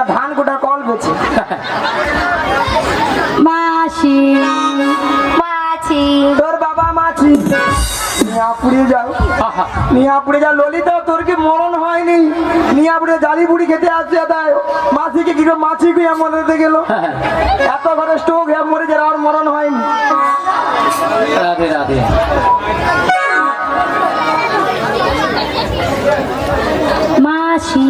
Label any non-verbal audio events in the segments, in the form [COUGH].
না ধান কোটার কল বেছে মাসি মাছি। তোর বাবা মাছি। মিয়াপুরে যাও। আহা, মিয়াপুরে যা ললিতা তোর কি মরণ হয়নি? মিয়াপুরে জালি বুড়ি খেতে আসছে তাই মাছিকে কি করে মাছি কুইয়া মরে গেল? এত ঘরে স্টোক হয়ে মরে যারা আর মরণ হয়নি। রাধে রাধে। মাসি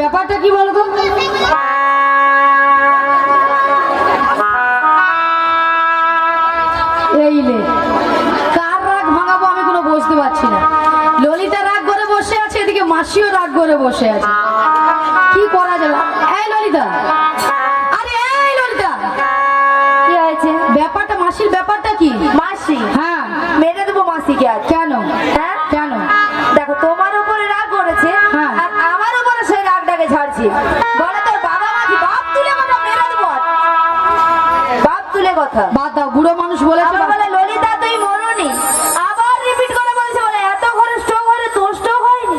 ব্যাপারটা কি বলতো? এই লে কার রাগ ভাঙাবো আমি কোনো বুঝতে পারছি না। ললিতা রাগ করে বসে আছে এদিকে মাসিও রাগ করে বসে আছে। কি করা যাবে? এই ললিতা। আরে এই ললিতা। কি হয়েছে? ব্যাপারটা মাসির ব্যাপারটা কি? মাসি? হ্যাঁ। মেরে দেবো মাসিকে আজ। কেন? হ্যাঁ? রাগটাকে বলে তোর বাবা মাঝি বাপ তুলে কথা মেরে দেবো। বাপ তুলে কথা। বাদ দাও বুড়ো মানুষ বলেছে বলে ললিতা তুই মরনি। আবার রিপিট করে বলছে বলে এত ঘরে স্ট্রোক হলে তোর স্ট্রোক হয়নি।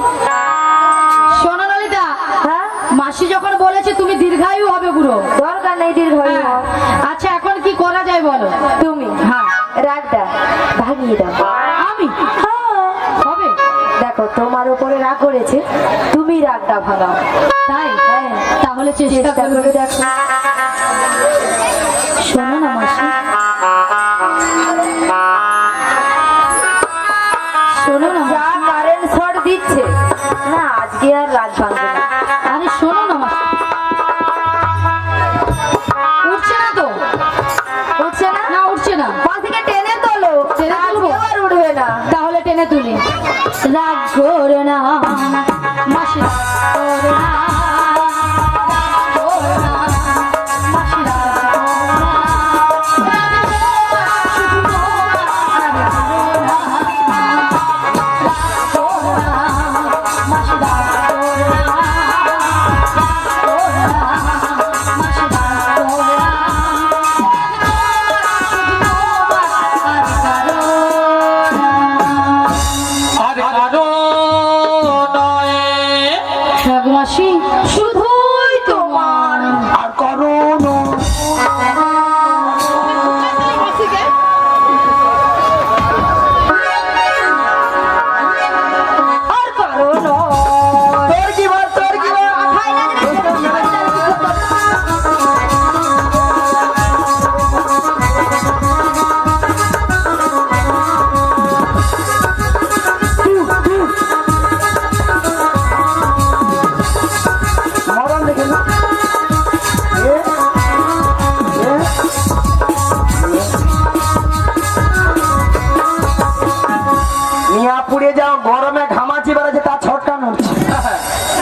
শোনো ললিতা হ্যাঁ? মাসি যখন বলেছে তুমি দীর্ঘায়ু হবে বুড়ো। দরকার নেই দীর্ঘ হ্যাঁ। আচ্ছা এখন কি করা যায় বলো? তুমি। হ্যাঁ। রাগটা ভাগিয়ে দাও। আমি? হ্যাঁ। হবে? দেখো তোমার উপরে রাগ করেছে। তুমি রাগটা ভাগাও তাই? হ্যাঁ তাহলে চেষ্টা করবে করে দেখো। শোনো না মাসি। শোনো না যা কারেন্ট শর্ট দিচ্ছে। না আজকে আর রাত ভাঙবে না। আরে শোনো না মাসি। উঠছে না তো? উঠছে না? না উঠছে না। পা থেকে টেনে তোলো। টেনে তুলবো? আর উঠবে না। তাহলে টেনে তুলি। রাগ করো না। মাসি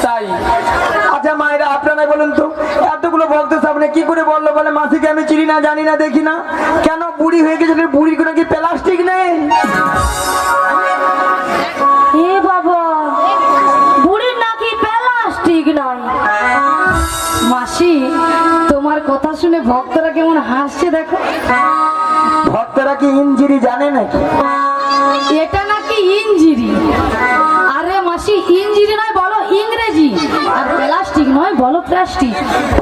তাই। আচ্ছা মায়েরা আপনারা বলুন তো এতগুলো বলতে সামনে কি করে বলল বলে? মাসিকে আমি চিনি না জানি না দেখি না। কেন বুড়ি হয়ে গেছে বুড়ির কোনো কি প্লাস্টিক নেই? এ বাবা বুড়ির নাকি প্লাস্টিক নয় মাসি তোমার কথা শুনে ভক্তরা কেমন হাসছে দেখো। ভক্তরা কি ইঞ্জিরি জানে নাকি? এটা নাকি ইঞ্জিরি? মাসি ইঞ্জিরি নয় বলো ইংরেজি। আর প্লাস্টিক নয় বলো প্লাস্টিক।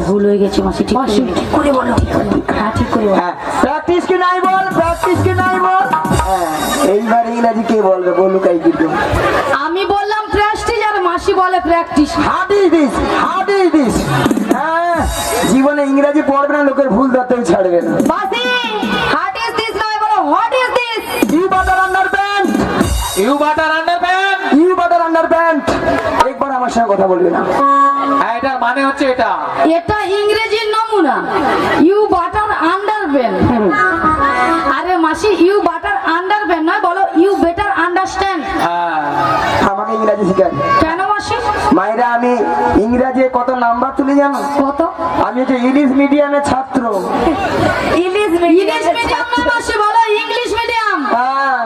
ভুল হয়ে গেছে মাসি ঠিক মাসি ঠিক করে বলো হ্যাঁ ঠিক করে হ্যাঁ প্র্যাকটিস কি নাই বল প্র্যাকটিস কি নাই বল? হ্যাঁ এইবার ইংরাজি কে বলবে বলুক এই কিন্তু আমি বললাম প্র্যাকটিস আর মাসি বলে practice what is this what is this হ্যাঁ জীবনে ইংরেজি পড়বে না লোকের ভুল ধরতেও ছাড়বে না। কথা বলবে না। এটার মানে হচ্ছে এটা। এটা ইংরেজির নমুনা। ইউ বাটার আন্ডারবেন। আরে মাসি ইউ বাটার আন্ডারবেন নয় বলো ইউ বেটার আন্ডারস্ট্যান্ড। হ্যাঁ আমাকে ইংরাজি শিখান। কেন মাসি? মায়েরা আমি ইংরাজি কত নাম্বার তুলি জানো? কত? আমি হচ্ছে ইংলিশ মিডিয়ামের ছাত্র। ইলিশ ইংলিশ মিডিয়াম না মাসি বলো ইংলিশ মিডিয়াম। হ্যাঁ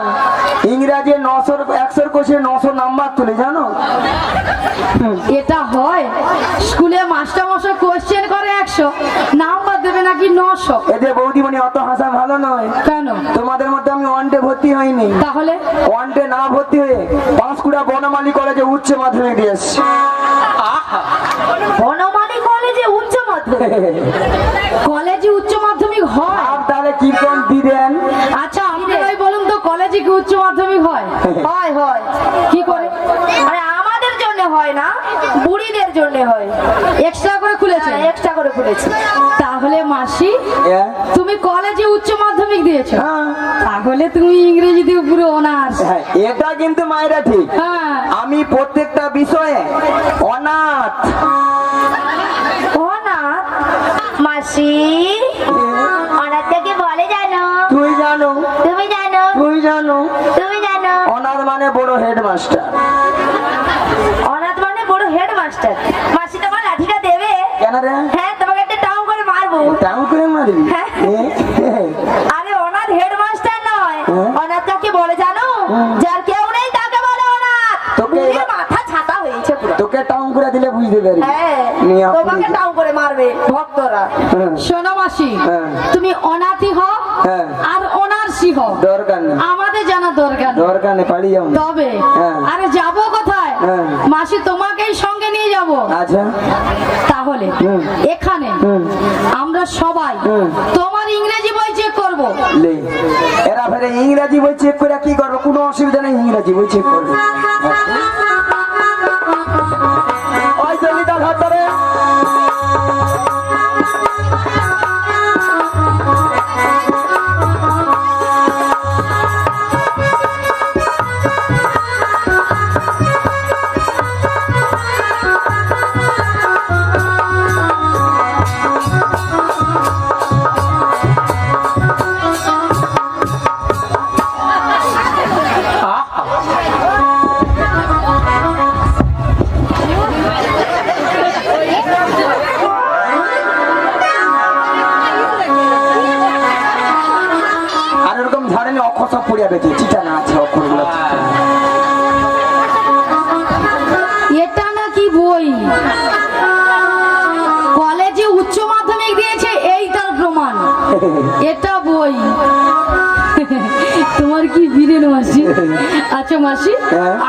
ইংরাজি নশোর একশোর কোষে নশো নাম্বার তুলি জানো? এটা হয়? স্কুলে মাস্টার মশাই কোশ্চেন করে একশো নাম্বার দেবে নাকি নশো? এদের বৌদিমণি অত হাসা ভালো নয়। কেন? তোমাদের মধ্যে আমি ওয়ান ডে ভর্তি হয়নি তাহলে? ওয়ানটে না ভর্তি হয়ে পাঁশকুড়া বনমালী কলেজে উচ্চ মাধ্যমিক দিয়ে এসছি। আহা। বনমালী কলেজে উচ্চ মাধ্যমিক? [LAUGHS] কলেজে উচ্চ মাধ্যমিক হয়? আর তাহলে কি কোন দিবেন আচ্ছা আপনারাই বলুন তো কলেজে কি উচ্চ মাধ্যমিক হয়? [LAUGHS] হয় হয়। কি করে আরে আমাদের জন্য হয় না? বুড়িদের জন্য হয়। এক্সট্রা করে খুলেছে? এক্সট্রা করে খুলেছি। তাহলে মাসি তুমি কলেজে উচ্চ মাধ্যমিক দিয়েছ। হ্যাঁ। তাহলে তুমি ইংরেজিতে পুরো অনার্স। হ্যাঁ, এটা কিন্তু মায়েরা ঠিক। হ্যাঁ। আমি প্রত্যেকটা বিষয়ে অনাথ অনাথ মাসি অনাথটাকে বলে জানো। তুই জানো। তুমি জানো। তুই জানো। তুমি জানো। অনাথ মানে বড় হেডমাস্টার। হেডমাস্টার মাসি তোমার লাঠিটা দেবে? কেন রে? হ্যাঁ তোমাকে একটা টাউন করে মারবো। টাউ করে মারবি? হ্যাঁ। এ, আরে অনাথ হেডমাস্টার নয়। হ্যাঁ? অনাথ কাকে বলে জানো? যার কেউ নেই তাকে বলে অনাথ। তোকে মাথা ছাতা হয়েছে পুরো। তোকে টাউ করে দিলে বুঝতে হ্যাঁ তোমাকে যা। টাউন করে মারবে ভক্তরা। হ্যাঁ, শোনো মাসি হ্যাঁ। তুমি অনাথি হও হ্যাঁ। আর অনার্সি হও। দরকার আমাদের জানা দরকার দরকার নেই পালিয়ে যাও। তবে হ্যাঁ। আরে যাব হ্যাঁ। মাসি তোমাকেই সঙ্গে নিয়ে যাব আচ্ছা তাহলে। এখানে। আমরা সবাই। তোমার ইংরেজি বই চেক করব এরা ফেরে ইংরেজি বই চেক করে কি করব কোনো অসুবিধা নেই ইংরেজি বই চেক করব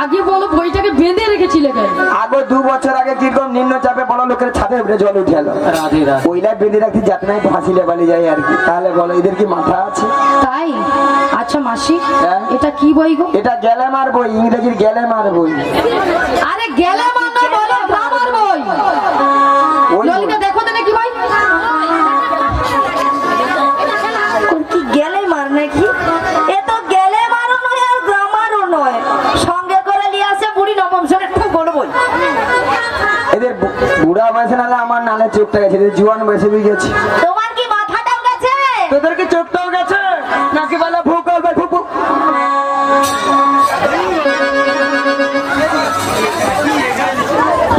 আগে বলো বইটাকে বেঁধে রেখেছিলে কেন? আগে দু বছর আগে কীরকম নিম্ন চাপে বড় লোকের ছাদে উপরে জল উঠে গেল রাধে বেঁধে রাখতে যাতে নাই ফাঁসিলে পালিয়ে যায় আর কি। তাহলে বলো এদের কি মাথা আছে? তাই? আচ্ছা মাসি হ্যাঁ। এটা কি বই গো? এটা গেলে মার বই ইংরেজির গেলে মার বই। আরে গেলে বুড়া বয়সে নালে আমার নালে চোখটা গেছে জোয়ান বয়সে বুঝে গেছে। তোমার কি মাথাটাও গেছে? তোদের কি চোখটাও গেছে? নাকি বলে ভূগোল বা ফুপু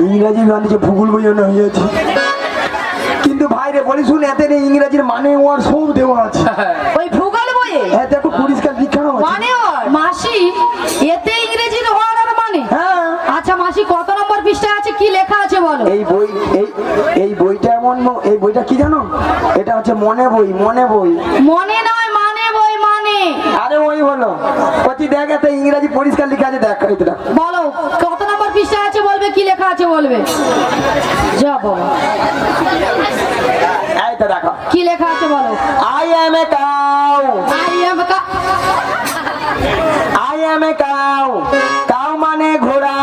ইংরাজি গান্ধী ভূগোল বই না হয়েছে কিন্তু ভাইরে বলি শুন এতে নেই ইংরাজির মানে ওর সব দেওয়া আছে। ওই ভূগোল বইয়ে? হ্যাঁ দেখো পরিষ্কার লিখানো আছে। মানে ওর? মাসি এতে ইংরেজির অর্ডার মানে হ্যাঁ আচ্ছা মাসি পৃষ্ঠা আছে কি লেখা আছে বলো? এই বই এই এই বইটা এমন এই বইটা কি জানো? এটা হচ্ছে মনে বই মনে বই। মনে নয় মানে বই মানে। আরে ওই হলো। কচি দেখ এতে ইংরাজি পরিষ্কার লেখা আছে দেখ তো বলো কত নম্বর পৃষ্ঠা আছে বলবে কি লেখা আছে বলবে? যা বলো। এই তো দেখো। কি লেখা আছে বলো? I am a cow I am I am a cow cow মানে ঘোড়া।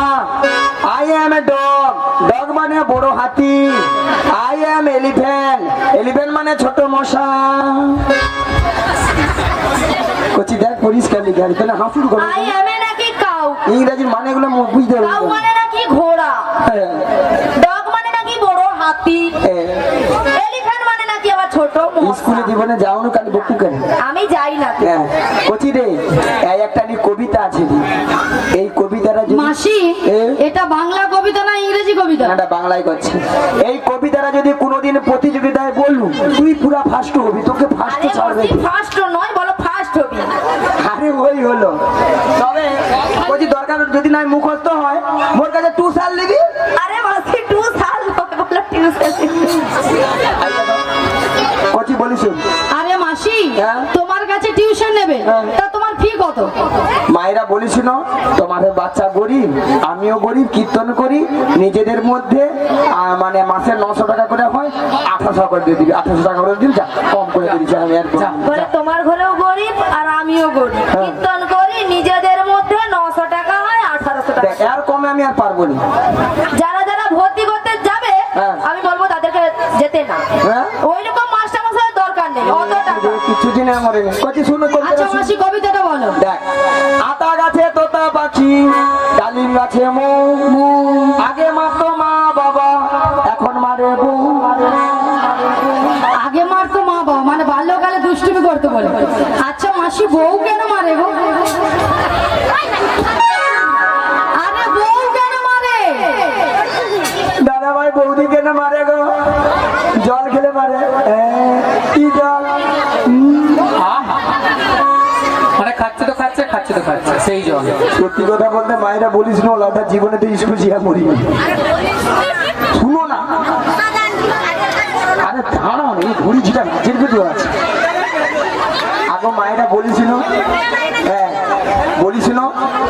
I am a dog dog মানে বড় হাতি। আই এম এলিফ্যান্ট এলিফ্যান্ট মানে ছোট মশা। কচি দেখ পরিষ্কার লিখে আছে তাহলে হাসুর করো। আই এমে নাকি কাউ? ইংরেজির মানেগুলো মুখ বুঝতে কাউ পারব মানে নাকি ঘোড়া? হ্যাঁ, ডগ মানে নাকি বড় হাতি? হ্যাঁ। এলিফ্যান্ট মানে নাকি আবার ছোট স্কুলে জীবনে যাওনি কাল বকু কেন? আমি যাই না। হ্যাঁ। কচি রে এই একটা নি কবিতা আছে। এই কবিতাটা মাসি এ? এটা বাংলা কবিতা না এটা বাংলায় করছে। এই কবিতাটা যদি কোনোদিন প্রতিযোগিতায় বললু তুই পুরা ফার্স্ট হবি তোকে ফার্স্ট ছাড়বে ফার্স্ট নয় বলো ফার্স্ট হবি। আরে ওই হলো। তবে বলছি দরকার যদি নাই মুখস্থ হয় মোর কাছে টু সাল নিবি। আরে মাসি টু সাল বলো টিউশন কচি বলিস। আরে মাসি হ্যাঁ? তোমার কাছে টিউশন নেবে হ্যাঁ। তা তোমার কত মায়েরা বলিছিল তোমাদের বাচ্চা গরিব আমিও গরিব কীর্তন করি নিজেদের মধ্যে মানে মাসে নশো টাকা করে হয় আঠাশো করে দিয়ে দিবি আঠাশো টাকা করে দিবি কম করে দিবি আমি আর তোমার ঘরেও গরিব আর আমিও গরিব হ্যাঁ। কীর্তন করি নিজেদের মধ্যে নশো টাকা হয় আঠারোশো টাকা এর কমে আমি আর পারব না যারা যারা ভর্তি করতে যাবে হ্যাঁ। আমি বলব তাদেরকে যেতে না হ্যাঁ? ওই রকম কচি শুনে আচ্ছা মাসি কবিতাটা বলো। দেখ আতা গাছে তোতা পাখি ডালিম গাছে মৌ। আগে মারতো মা বাবা এখন মারে বউ। আগে মারতো মা বাবা মানে বাল্যকালে দুষ্টুমি করতে বলে। আচ্ছা মাসি বউ সেই সত্যি কথা বলতে মায়েরা বলিস না ওটা জীবনে তো স্কুল জিয়া মরি শুনো না। আরে দাঁড়াও এই ঘুড়ি ঝিটা নাচের ভিডিও আছে। আগে মায়েরা বলেছিল হ্যাঁ বলেছিল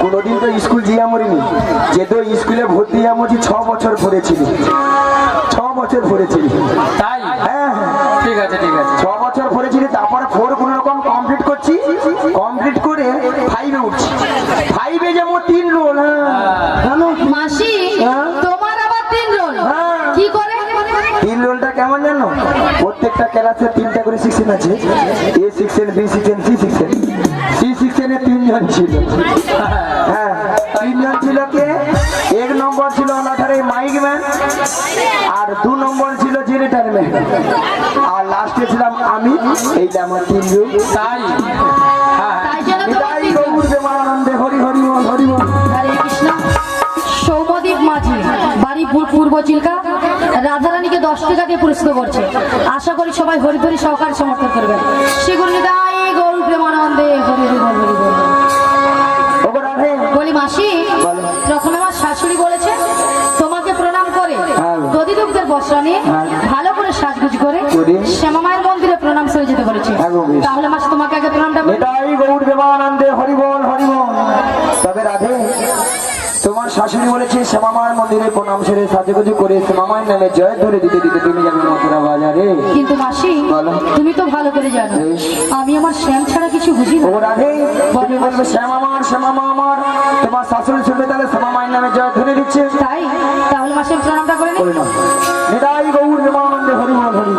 কোনোদিন তো স্কুল জিয়া মরিনি। যে তো স্কুলে ভর্তি আমছি ছ বছর পড়েছিল। ছ বছর পড়েছিল। তাই? হ্যাঁ হ্যাঁ। ঠিক আছে ঠিক আছে। ছ বছর পড়েছিলি তারপরে ফোর কোন রকম কমপ্লিট করছি কমপ্লিট করে ফাইভে উঠছি ফাইভে যেমন তিন রোল হ্যাঁ জানো মাসি হ্যাঁ? তোমার আবার তিন রোল হ্যাঁ। কি করে তিন রোলটা কেমন জানো? প্রত্যেকটা ক্লাসে তিনটা করে সেকশন আছে। A section B section C section C সেকশনে তিনজন ছিল। হ্যাঁ তিনজন ছিল কে? এক নম্বর ছিল ওনাঠারে মাইক ম্যান আর দু নম্বর ছিল জেনেটার ম্যান। আর লাস্টে ছিলাম আমি এইটা আমার তিন রোল তাই। হ্যাঁ তাই। গৌর প্রেমানন্দে হরি হরি হরি হরে পূর্ব চিল্কা রাধারানীকে দশ টাকা দিয়ে পুরস্কৃত করছে আশা করি সবাই হরি হরি সহকারে সমর্থন করবেন শ্রীগুরু নিতাই গৌর প্রেমানন্দে বল মাসি। প্রথমে আমার শাশুড়ি বলেছে তোমাকে প্রণাম করে হ্যাঁ। দধি বস্ত্র নিয়ে হ্যাঁ। ভালো করে সাজগুজ করে। শ্যামা মায়ের মন্দিরে প্রণাম সেরে যেতে বলেছে হ্যাঁ। তাহলে মাসি তোমাকে আগে প্রণামটা গৌর বল হরি শাশুড়ি বলেছে শ্যামামার মন্দিরে প্রণাম সেরে সাজুগুজু করে শ্যামামায়ের নামে জয় ধরে দিতে দিতে তুমি যাবে মথুরা বাজারে। কিন্তু মাসি তুমি তো ভালো করে জানো। আমি আমার শ্যাম ছাড়া কিছু বুঝি না। ও রাধে তুমি বলবে শ্যামামার শ্যামামা আমার তোমার শাশুড়ি শুনবে তাহলে শ্যামামায়ের নামে জয় ধরে দিচ্ছে। তাই? তাহলে মাসি প্রণামটা করে নাও। নিতাই গৌর দেবানন্দে হরি বল হরি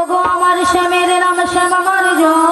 ওগো আমার শ্যামের নাম শ্যাম আমার জয়।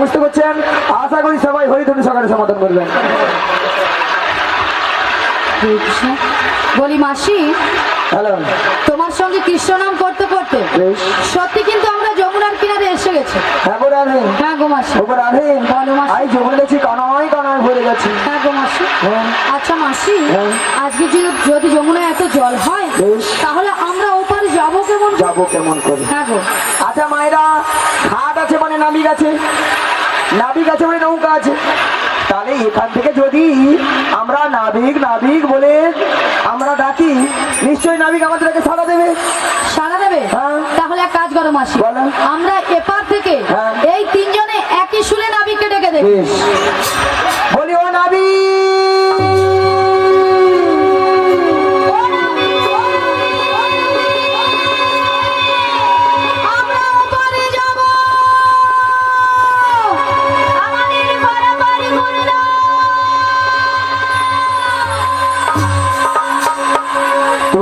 বুঝতে পারছেন আশা করি সবাই হরিধনু সকালে সমাধান করবেন। বলি মাসি হ্যালো। তোমার সঙ্গে কৃষ্ণ নাম করতে করতে সত্যি কিন্তু আমরা যমুনার কিনারে এসে গেছি। হ্যাঁ গো রাধে হ্যাঁ গো মাসি। ওগো রাধে বলো মাসি। আই জমে গেছি কানায় কানায় ভরে গেছি। হ্যাঁ গো মাসি। হ্যাঁ। আচ্ছা মাসি হ্যাঁ। আজকে যদি যমুনায় এত জল হয়। তাহলে আমরা ওপারে যাব কেমন? যাব কেমন করে? হ্যাঁ গো। আচ্ছা মায়েরা ঘাট আছে মানে নাবিক আছে? নাবিক আছে বলে নৌকা আছে। তাহলে এখান থেকে যদি আমরা নাবিক নাবিক বলে আমরা ডাকি নিশ্চয়ই নাবিক আমাদেরকে সাড়া দেবে। সারা দেবে? হ্যাঁ। তাহলে এক কাজ করো মাসি। বলো। আমরা এপার থেকে হ্যাঁ। এই তিনজনে একই সুরে নাবিককে ডেকে দেবে। বলি ও নাবিক।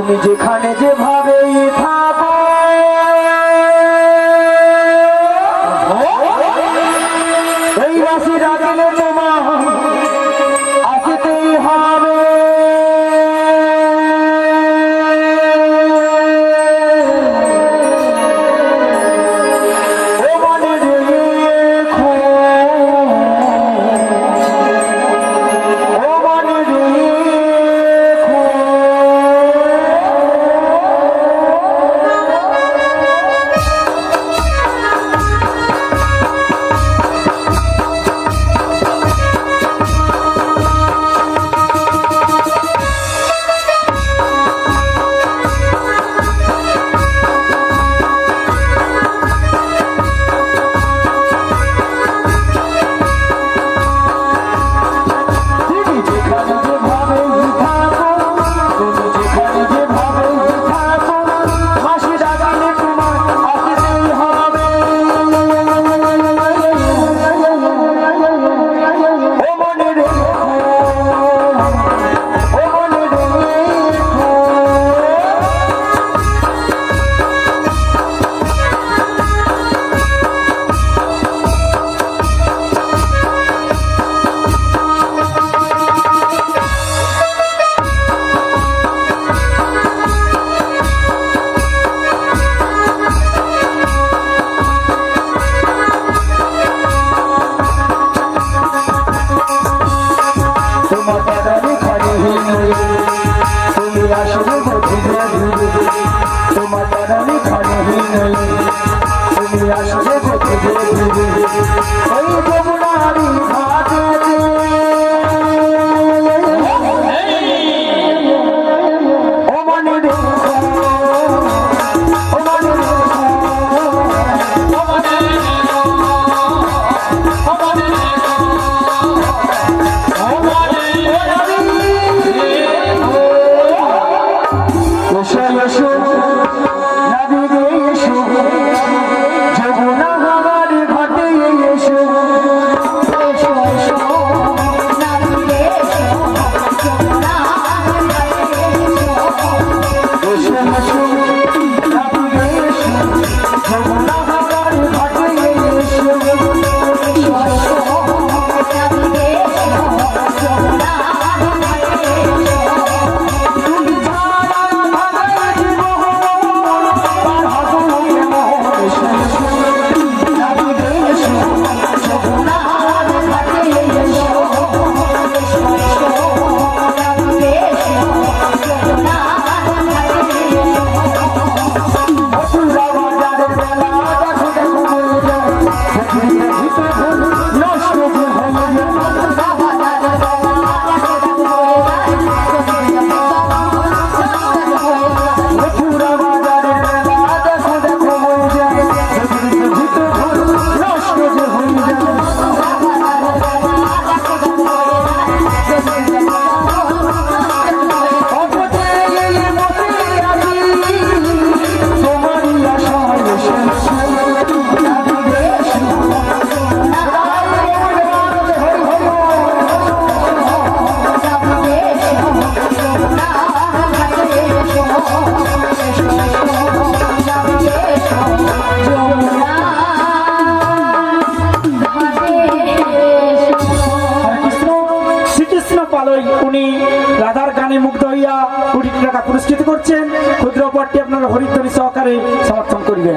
তুমি যেখানে যেভাবে উপহারটি আপনারা হরিধ্বনি সহকারে সমর্থন করিবেন।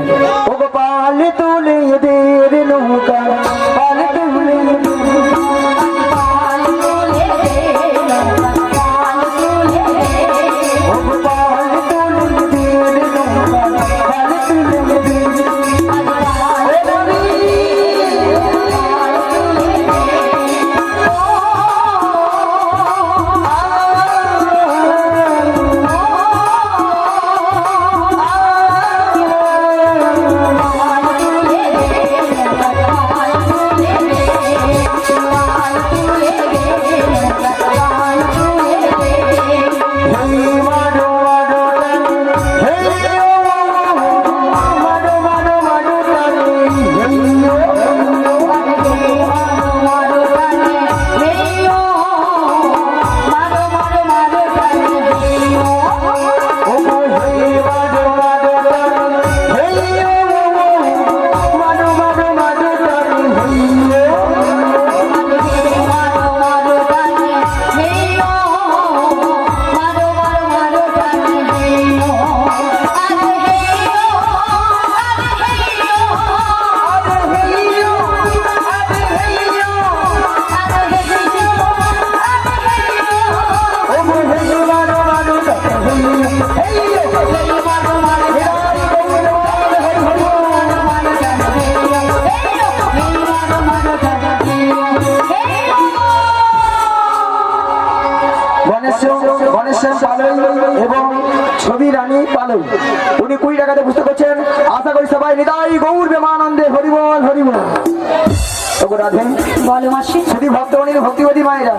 শুধু ভক্তমণির ভক্তিবতী মায়েরা।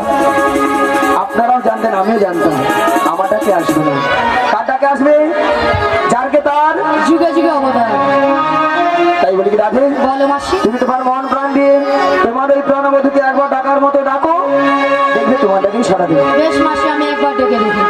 আপনারাও জানতেন আমিও জানতাম। আমারটাকে আসবে? না কারটাকে আসবে? যারকে তার? যুগে যুগে অবদান তাই বলি কি রাধে তুমি তোমার মন প্রাণ দিয়ে তোমার ওই প্রাণবধূকে একবার ডাকার মতো ডাকো। দেখবে তোমারটাকেই সারা দেবে। বেশ মাসি আমি একবার ডেকে দেখি।